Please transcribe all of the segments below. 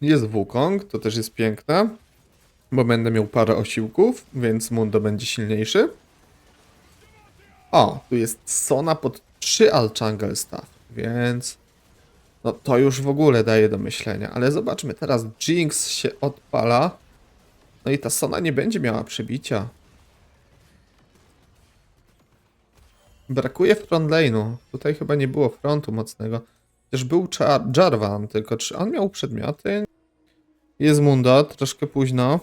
Jest Wukong, to też jest piękne, bo będę miał parę osiłków, więc Mundo będzie silniejszy. O, tu jest Sona pod 3 Alchangle Staff, więc no to już w ogóle daje do myślenia. Ale zobaczmy, teraz Jinx się odpala. No i ta Sona nie będzie miała przebicia. Brakuje front lane'u. Tutaj chyba nie było frontu mocnego. Też był Jarvan, tylko czy on miał przedmioty? Jest Mundo, troszkę późno.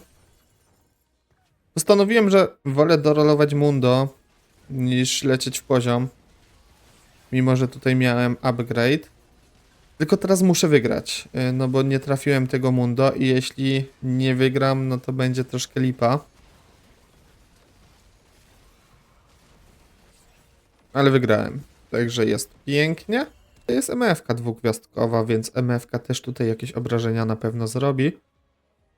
Postanowiłem, że wolę dorolować Mundo niż lecieć w poziom. Mimo, że tutaj miałem upgrade. Tylko teraz muszę wygrać, y, no bo nie trafiłem tego Mundo i jeśli nie wygram, no to będzie troszkę lipa. Ale wygrałem, także jest pięknie. To jest MFK dwugwiazdkowa, więc MFK też tutaj jakieś obrażenia na pewno zrobi.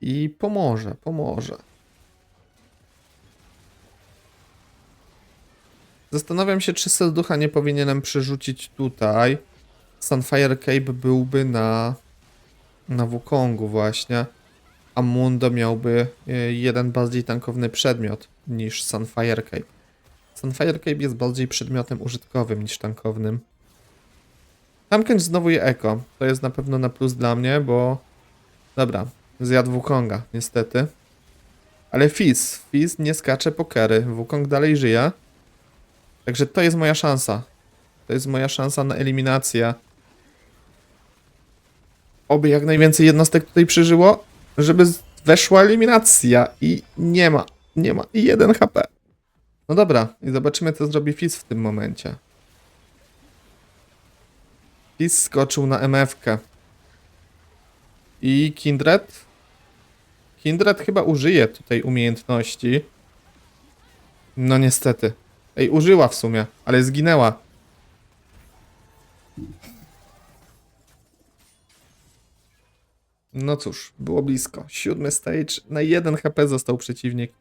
I pomoże, pomoże. Zastanawiam się, czy Selducha nie powinienem przerzucić tutaj. Sunfire Cape byłby na, na Wukongu właśnie, a Mundo miałby y, jeden bardziej tankowny przedmiot niż Sunfire Cape. Sunfire Cape jest bardziej przedmiotem użytkowym niż tankownym. Tamken znowu je eko. To jest na pewno na plus dla mnie, bo... Dobra, zjadł Wukonga, niestety. Ale Fizz, Fizz nie skacze pokery. Wukong dalej żyje. Także to jest moja szansa. To jest moja szansa na eliminację. Oby jak najwięcej jednostek tutaj przeżyło, żeby weszła eliminacja. I nie ma, nie ma. I jeden HP. No dobra, i zobaczymy co zrobi Fizz w tym momencie. Fizz skoczył na MF-kę. I Kindred? Kindred chyba użyje tutaj umiejętności. No niestety. Ej, użyła w sumie, ale zginęła. No cóż, było blisko. Siódmy stage, na 1 HP został przeciwnik.